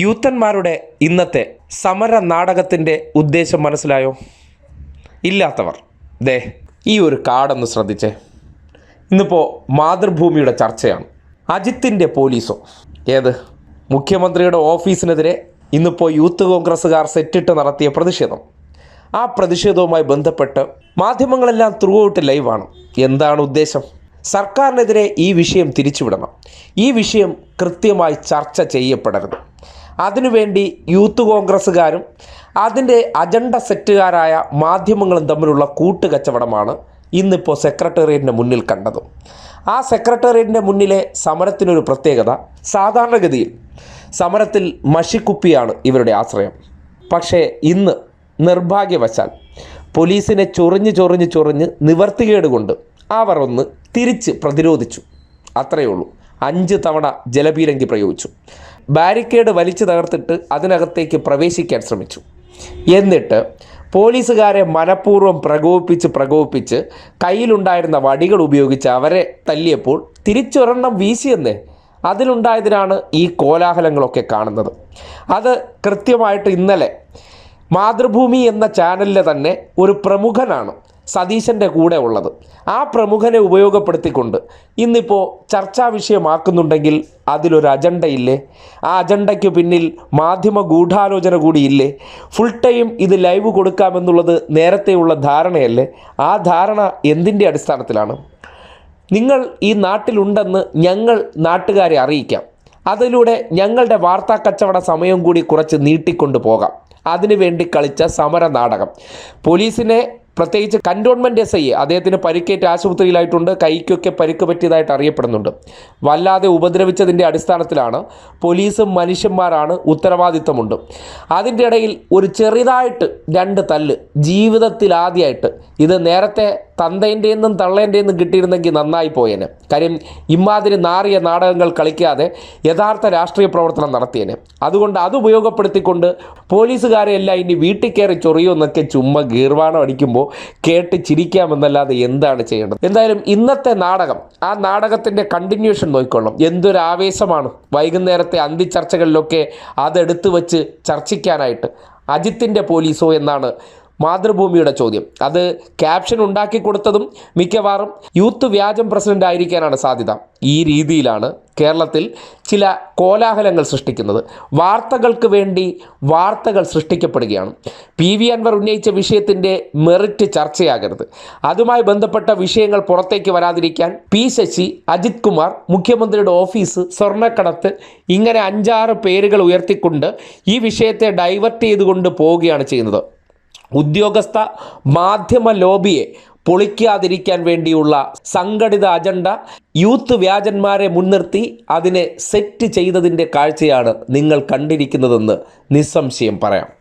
യൂത്തന്മാരുടെ ഇന്നത്തെ സമര നാടകത്തിന്റെ ഉദ്ദേശം മനസ്സിലായോ? ഇല്ലാത്തവർ. ദേ ഈ ഒരു കാർഡൊന്ന് ശ്രദ്ധിച്ചേ. ഇന്നിപ്പോൾ മാതൃഭൂമിയുടെ ചർച്ചയാണ്. അജിത്തിന്റെ പോലീസോ? ഏത്? മുഖ്യമന്ത്രിയുടെ ഓഫീസിനെതിരെ ഇന്നിപ്പോൾ യൂത്ത് കോൺഗ്രസ്സുകാർ സെറ്റിട്ട് നടത്തിയ പ്രതിഷേധം. ആ പ്രതിഷേധവുമായി ബന്ധപ്പെട്ട് മാധ്യമങ്ങളെല്ലാം ത്രൂ ഔട്ട് ലൈവാണ്. എന്താണ് ഉദ്ദേശം? സർക്കാരിനെതിരെ ഈ വിഷയം തിരിച്ചുവിടണം. ഈ വിഷയം കൃത്യമായി ചർച്ച ചെയ്യപ്പെടരുത്. അതിനുവേണ്ടി യൂത്ത് കോൺഗ്രസ്സുകാരും അതിന്റെ അജണ്ട സെറ്റുകാരായ മാധ്യമങ്ങളും തമ്മിലുള്ള കൂട്ടുകച്ചവടമാണ് ഇന്നിപ്പോൾ സെക്രട്ടേറിയറ്റിന്റെ മുന്നിൽ കണ്ടത്. ആ സെക്രട്ടേറിയറ്റിന്റെ മുന്നിലെ സമരത്തിനൊരു പ്രത്യേകത സാധാരണഗതിയിൽ സമരത്തിൽ മഷിക്കുപ്പിയാണ് ഇവരുടെ ആശ്രയം. പക്ഷേ ഇന്ന് നിർഭാഗ്യവശാൽ പോലീസിനെ ചൊറിഞ്ഞ് ചൊറിഞ്ഞ് ചൊറിഞ്ഞ് നിവർത്തികേട് കൊണ്ട് അവർ ഒന്ന് തിരിച്ച് പ്രതിരോധിച്ചു. അത്രയേ ഉള്ളൂ. അഞ്ച് തവണ ജലപീരങ്കി പ്രയോഗിച്ചു. ബാരിക്കേഡ് വലിച്ചു തകർത്തിട്ട് അതിനകത്തേക്ക് പ്രവേശിക്കാൻ ശ്രമിച്ചു. എന്നിട്ട് പോലീസുകാരെ മനഃപൂർവം പ്രകോപിപ്പിച്ച് പ്രകോപിപ്പിച്ച് കയ്യിലുണ്ടായിരുന്ന വടികൾ ഉപയോഗിച്ച് അവരെ തല്ലിയപ്പോൾ തിരിച്ചൊരെണ്ണം വീശിയെന്നേ. അതിലുണ്ടായതിനാണ് ഈ കോലാഹലങ്ങളൊക്കെ കാണുന്നത്. അത് കൃത്യമായിട്ട് ഇന്നലെ മാതൃഭൂമി എന്ന ചാനലിലെ തന്നെ ഒരു പ്രമുഖനാണ് സതീശന്റെ കൂടെ ഉള്ളത്. ആ പ്രമുഖനെ ഉപയോഗപ്പെടുത്തിക്കൊണ്ട് ഇന്നിപ്പോൾ ചർച്ചാ വിഷയമാക്കുന്നുണ്ടെങ്കിൽ അതിലൊരു അജണ്ട ഇല്ലേ ആ അജണ്ടയ്ക്ക് പിന്നിൽ മാധ്യമ ഗൂഢാലോചന കൂടിയില്ലേ? ഫുൾ ടൈം ഇത് ലൈവ് കൊടുക്കാമെന്നുള്ളത് നേരത്തെയുള്ള ധാരണയല്ലേ? ആ ധാരണ എന്തിന്റെ അടിസ്ഥാനത്തിലാണ്? നിങ്ങൾ ഈ നാട്ടിലുണ്ടെന്ന് ഞങ്ങൾ നാട്ടുകാരെ അറിയിക്കാം. അതിലൂടെ ഞങ്ങളുടെ വാർത്താ കച്ചവട സമയം കൂടി കുറച്ച് നീട്ടിക്കൊണ്ട് പോകാം. അതിനുവേണ്ടി കളിച്ച സമര നാടകം പോലീസിനെ പ്രത്യേകിച്ച് കന്റോൺമെന്റ് എസ് ഐ അദ്ദേഹത്തിന് പരിക്കേറ്റ് ആശുപത്രിയിലായിട്ടുണ്ട്. കൈക്കൊക്കെ പരിക്ക് പറ്റിയതായിട്ട് അറിയപ്പെടുന്നുണ്ട്. വല്ലാതെ ഉപദ്രവിച്ചതിന്റെ അടിസ്ഥാനത്തിലാണ് പോലീസും മനുഷ്യന്മാരാണ് ഉത്തരവാദിത്തമുണ്ട് അതിന്റെ ഇടയിൽ ഒരു ചെറുതായിട്ട് രണ്ട് തല്ല് ജീവിതത്തിലാദ്യമായിട്ട് ഇത് നേരത്തെ തന്തേന്റെ നിന്നും തള്ളേന്റെ നിന്നും കിട്ടിയിരുന്നെങ്കിൽ നന്നായി പോയേനെ. കാര്യം ഇമാതിരി നാറിയ നാടകങ്ങൾ കളിക്കാതെ യഥാർത്ഥ രാഷ്ട്രീയ പ്രവർത്തനം നടത്തിയേനെ. അതുകൊണ്ട് അത് ഉപയോഗപ്പെടുത്തിക്കൊണ്ട് പോലീസുകാരെ എല്ലാം ഇനി വീട്ടിൽ കയറി ചൊറിയുമെന്നൊക്കെ ചുമ്മാ ഗീർവാണം അടിക്കുമ്പോൾ കേട്ട് ചിരിക്കാമെന്നല്ലാതെ എന്താണ് ചെയ്യേണ്ടത്? എന്തായാലും ഇന്നത്തെ നാടകം ആ നാടകത്തിന്റെ കണ്ടിന്യൂഷൻ നോക്കിക്കൊള്ളും എന്തൊരു ആവേശമാണ് വൈകുന്നേരത്തെ അന്തിച്ചർച്ചകളിലൊക്കെ അതെടുത്തു വച്ച് ചർച്ചിക്കാനായിട്ട്. അജിത്തിന്റെ പോലീസോ എന്നാണ് മാതൃഭൂമിയുടെ ചോദ്യം. അത് ക്യാപ്ഷൻ ഉണ്ടാക്കി കൊടുത്തതും മിക്കവാറും യൂത്ത് വ്യാജം പ്രസിഡന്റ് ആയിരിക്കാനാണ് സാധ്യത. ഈ രീതിയിലാണ് കേരളത്തിൽ ചില കോലാഹലങ്ങൾ സൃഷ്ടിക്കുന്നത്. വാർത്തകൾക്ക് വേണ്ടി വാർത്തകൾ സൃഷ്ടിക്കപ്പെടുകയാണ്. പി വി അൻവർ ഉന്നയിച്ച വിഷയത്തിന്റെ മെറിറ്റ് ചർച്ചയാകരുത്. അതുമായി ബന്ധപ്പെട്ട വിഷയങ്ങൾ പുറത്തേക്ക് വരാതിരിക്കാൻ പി ശശി അജിത് കുമാർ മുഖ്യമന്ത്രിയുടെ ഓഫീസ് സ്വർണക്കടത്ത് ഇങ്ങനെ അഞ്ചാറ് പേരുകൾ ഉയർത്തിക്കൊണ്ട് ഈ വിഷയത്തെ ഡൈവേർട്ട് ചെയ്തുകൊണ്ട് പോവുകയാണ് ചെയ്യുന്നത്. ഉദ്യോഗസ്ഥ മാധ്യമ ലോബിയെ പൊളിക്കാതിരിക്കാൻ വേണ്ടിയുള്ള സംഘടിത അജണ്ട യൂത്ത് വ്യാജന്മാരെ മുൻനിർത്തി അതിനെ സെറ്റ് ചെയ്തതിന്റെ കാഴ്ചയാണ് നിങ്ങൾ കണ്ടിരിക്കുന്നതെന്ന് നിസ്സംശയം പറയാം.